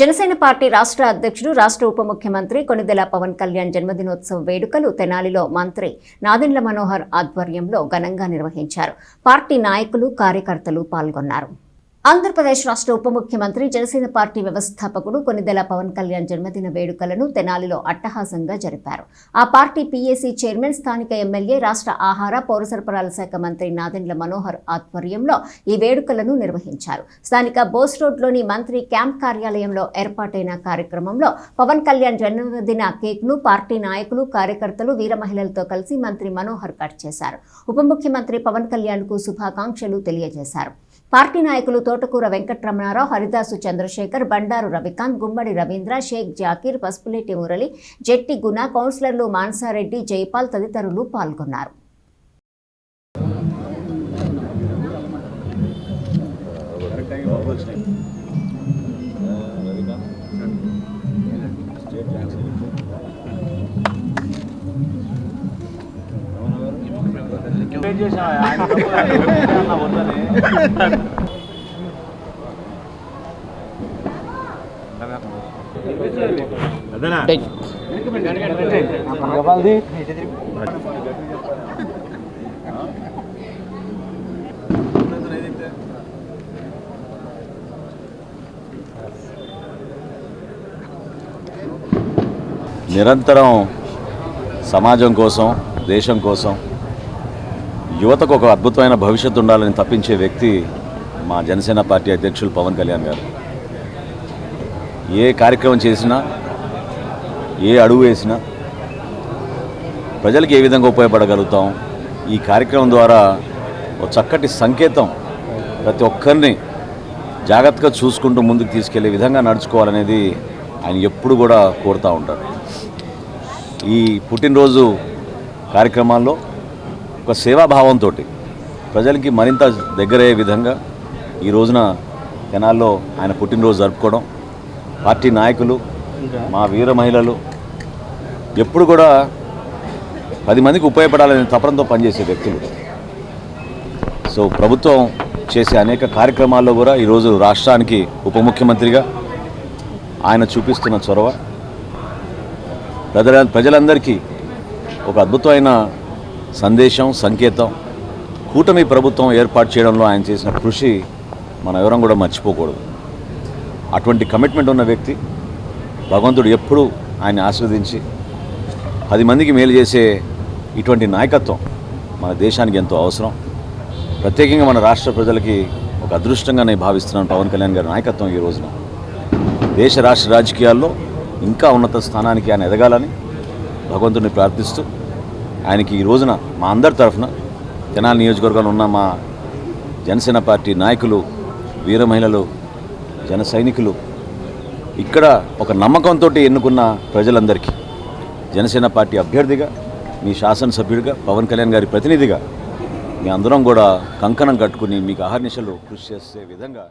Janasena party రాష్ట్ర అధ్యక్షుడు రాష్ట్ర ఉప ముఖ్యమంత్రి కొనిదెల పవన్ కళ్యాణ్ జన్మదినోత్సవ వేడుకలు తెనాలిలో మంత్రి నాదెండ్ల మనోహర్ ఆధ్వర్యంలో ఘనంగా నిర్వహించారు. పార్టీ నాయకులు కార్యకర్తలు పాల్గొన్నారు. ఆంధ్రప్రదేశ్ రాష్ట్ర ఉప ముఖ్యమంత్రి జనసేన పార్టీ వ్యవస్థాపకుడు కొనిదెల పవన్ కళ్యాణ్ జన్మదిన వేడుకలను తెనాలిలో అట్టహాసంగా జరిపారు. ఆ పార్టీ పీఏసీ చైర్మన్ స్థానిక ఎమ్మెల్యే రాష్ట్ర ఆహార పౌర సరఫరాల శాఖ మంత్రి నాదెండ్ల మనోహర్ ఆధ్వర్యంలో ఈ వేడుకలను నిర్వహించారు. స్థానిక బోస్ రోడ్లోని మంత్రి క్యాంప్ కార్యాలయంలో ఏర్పాటైన కార్యక్రమంలో పవన్ కళ్యాణ్ జన్మదిన కేక్ను పార్టీ నాయకులు కార్యకర్తలు వీర మహిళలతో కలిసి మంత్రి మనోహర్ కట్ చేశారు. ఉప ముఖ్యమంత్రి పవన్ కళ్యాణ్కు శుభాకాంక్షలు తెలియజేశారు. పార్టీ నాయకులు తోటకూర వెంకట్రమణారావు హరిదాసు చంద్రశేఖర్ బండారు రవికాంత్ గుమ్మడి రవీంద్ర షేక్ జాకీర్ పసుపులేటి మురళి జెట్టి గుణ కౌన్సిలర్లు మాన్సారెడ్డి జైపాల్ తదితరులు పాల్గొన్నారు Thank you. నిరంతరం సమాజం కోసం దేశం కోసం యువతకు ఒక అద్భుతమైన భవిష్యత్తు ఉండాలని తప్పించే వ్యక్తి మా జనసేన పార్టీ అధ్యక్షులు పవన్ కళ్యాణ్ గారు. ఏ కార్యక్రమం చేసినా ఏ అడుగు వేసినా ప్రజలకు ఏ విధంగా ఉపయోగపడగలుగుతాం? ఈ కార్యక్రమం ద్వారా ఒక చక్కటి సంకేతం ప్రతి ఒక్కరిని జాగ్రత్తగా చూసుకుంటూ ముందుకు తీసుకెళ్ళే విధంగా నడుచుకోవాలనేది ఆయన ఎప్పుడు కూడా కోరుతూ ఉంటారు. ఈ పుట్టినరోజు కార్యక్రమాల్లో ఒక సేవాభావంతో ప్రజలకి మరింత దగ్గరయ్యే విధంగా ఈ రోజున జనాల్లో ఆయన పుట్టినరోజు జరుపుకోవడం పార్టీ నాయకులు మా వీర మహిళలు ఎప్పుడు కూడా పది మందికి ఉపయోగపడాలనే తపనంతో పనిచేసే వ్యక్తులు. సో ప్రభుత్వం చేసే అనేక కార్యక్రమాల్లో కూడా ఈరోజు రాష్ట్రానికి ఉప ముఖ్యమంత్రిగా ఆయన చూపిస్తున్న చొరవ. ప్రజల ప్రజలందరికీ ఒక అద్భుతమైన సందేశం సంకేతం కూటమి ప్రభుత్వం ఏర్పాటు చేయడంలో ఆయన చేసిన కృషి మనం ఎవరం కూడా మర్చిపోకూడదు. అటువంటి కమిట్మెంట్ ఉన్న వ్యక్తి భగవంతుడు ఎప్పుడూ ఆయన ఆస్వాదించి పది మందికి మేలు చేసే ఇటువంటి నాయకత్వం మన దేశానికి ఎంతో అవసరం. ప్రత్యేకంగా మన రాష్ట్ర ప్రజలకి ఒక అదృష్టంగా నేను భావిస్తున్నాను పవన్ కళ్యాణ్ గారి నాయకత్వం ఈ రోజున. దేశ రాష్ట్ర రాజకీయాల్లో ఇంకా ఉన్నత స్థానానికి ఆయన ఎదగాలని భగవంతుని ప్రార్థిస్తూ ఆయనకి ఈ రోజున మా అందరి తరఫున తెనాలి నియోజకవర్గంలో ఉన్న మా జనసేన పార్టీ నాయకులు వీర మహిళలు జన సైనికులు ఇక్కడ ఒక నమ్మకంతో ఎన్నుకున్న ప్రజలందరికీ జనసేన పార్టీ అభ్యర్థిగా మీ శాసనసభ్యుడిగా పవన్ కళ్యాణ్ గారి ప్రతినిధిగా మీ అందరం కూడా కంకణం కట్టుకుని మీకు అహర్నిశలు కృషి చేసే విధంగా